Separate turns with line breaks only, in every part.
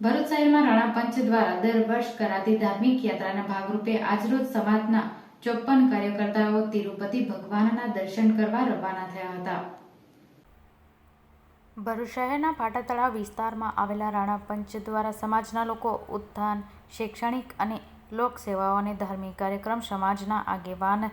ભરૂચ શહેરમાં રાણા પંચ દ્વારા દર વર્ષ કરાતી ધાર્મિક યાત્રાના ભાગરૂપે આજરોજ સમાજના ચોપન કાર્યકર્તાઓ તિરુપતિ ભગવાનના દર્શન કરવા રવાના થયા હતા. ભરૂચ શહેરના પાટા તળાવ વિસ્તારમાં આવેલા રાણા પંચ દ્વારા સમાજના લોકો ઉત્થાન, શૈક્ષણિક અને લોક સેવાઓ અને ધાર્મિક કાર્યક્રમ સમાજના આગેવાન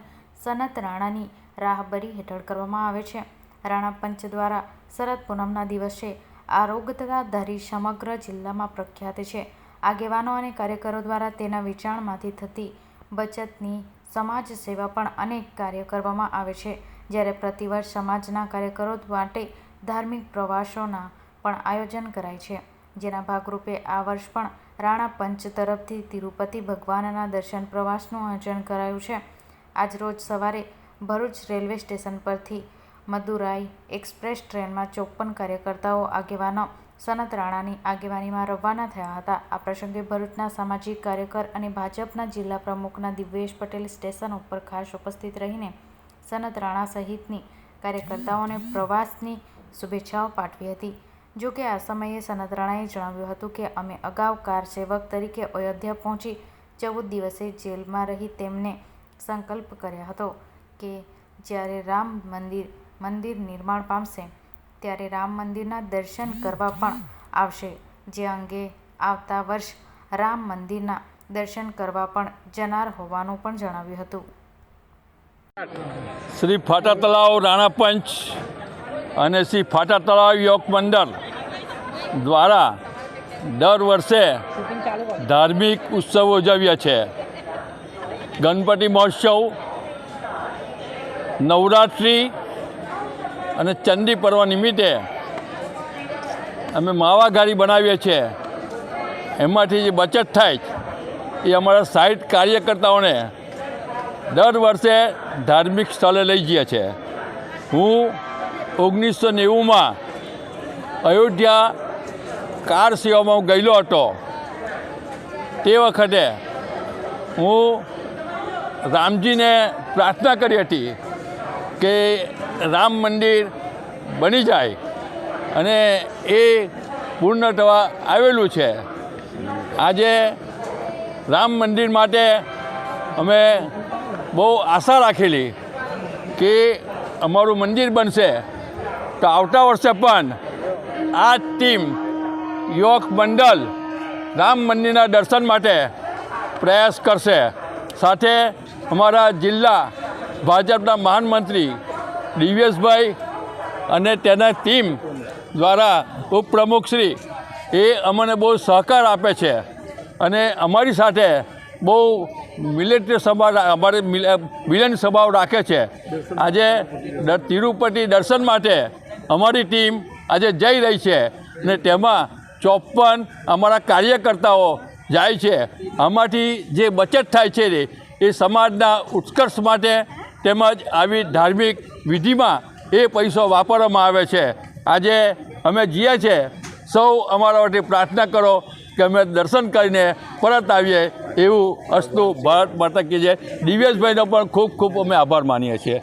સનત રાણાની રાહબરી હેઠળ કરવામાં આવે છે. રાણા પંચ દ્વારા શરદ પૂનમના દિવસે આરોગ્યતા ધરી સમગ્ર જિલ્લામાં પ્રખ્યાત છે. આગેવાનો અને કાર્યકરો દ્વારા તેના વેચાણમાંથી થતી બચતની સમાજ સેવા પણ અનેક કાર્ય કરવામાં આવે છે. જ્યારે પ્રતિવર્ષ સમાજના કાર્યકરો માટે ધાર્મિક પ્રવાસોના પણ આયોજન કરાય છે. જેના ભાગરૂપે આ વર્ષ પણ રાણા પંચ તરફથી તિરુપતિ ભગવાનના દર્શન પ્રવાસનું આયોજન કરાયું છે. આજરોજ સવારે ભરૂચ રેલવે સ્ટેશન પરથી મદુરાઈ એક્સપ્રેસ ટ્રેનમાં ચોપ્પન કાર્યકર્તાઓ આગેવાનો સનત રાણાની આગેવાનીમાં રવાના થયા હતા. આ પ્રસંગે ભરૂચના સામાજિક કાર્યકર અને ભાજપના જિલ્લા પ્રમુખના દિવ્યેશ પટેલ સ્ટેશન ઉપર ખાસ ઉપસ્થિત રહીને સનત રાણા સહિતની કાર્યકર્તાઓને પ્રવાસની શુભેચ્છાઓ પાઠવી હતી. જો કે આ સમયે સનત રાણાએ જણાવ્યું હતું કે, અમે અગાઉ કાર સેવક તરીકે અયોધ્યા પહોંચી ચૌદ દિવસે જેલમાં રહી તેમને સંકલ્પ કર્યો હતો કે જ્યારે રામ મંદિર મંદિર નિર્માણ પામશે, ત્યારે રામ મંદિરના દર્શન કરવા પણ આવશે. જે અંગે આવતા વર્ષ રામ મંદિરના દર્શન કરવા પણ જનાર હોવાનું પણ જણાવ્યું હતું.
શ્રી ફાટા તળાવ રાણા પંચ અને શ્રી ફાટા તળાવ યોગ મંડળ દ્વારા દર વર્ષે ધાર્મિક ઉત્સવો ઉજવ્યા છે. ગણપતિ મહોત્સવ, નવરાત્રિ અને ચંડી પર્વ નિમિત્તે અમે માવા ગાડી બનાવીએ છીએ. એમાંથી જે બચત થાય એ અમારા સાઈટ કાર્યકર્તાઓને દર વર્ષે ધાર્મિક સ્થળે લઈ જઈએ છે હું ઓગણીસો નેવુંમાં અયોધ્યા કાર સેવામાં ગયેલો હતો. તે વખતે હું રામજીને પ્રાર્થના કરી હતી. કે રામ મંદિર બની જાય અને એ પૂર્ણ થવા આવેલું છે. આજે રામ મંદિર માટે અમે બહુ આશા રાખેલી કે અમારું મંદિર બનશે. તો આવતા વર્ષે પણ આ ટીમ યોગ મંડળ રામ મંદિરના દર્શન માટે પ્રયાસ કરશે. સાથે અમારા જિલ્લા ભાજપના મહાનમંત્રી દિવ્યેશભાઈ અને તેના ટીમ દ્વારા ઉપપ્રમુખશ્રી એ અમને બહુ સહકાર આપે છે અને અમારી સાથે બહુ મિલિટરી સભા અમારે મિલન સભાઓ રાખે છે. આજે તિરુપતિ દર્શન માટે અમારી ટીમ આજે જઈ રહી છે અને તેમાં ચોપન અમારા કાર્યકર્તાઓ જાય છે. આમાંથી જે બચત થાય છે એ સમાજના ઉત્કર્ષ માટે તેમજ આવી ધાર્મિક વિધિમાં એ પૈસો વાપરવામાં આવે છે. આજે અમે જઈએ છીએ સૌ અમારા માટે પ્રાર્થના કરો કે અમે દર્શન કરીને પરત આવીએ એવું અસ્તુ ભારત માતા કી જય. દિવ્યેશભાઈનો પણ ખૂબ ખૂબ અમે આભાર માનીએ છીએ.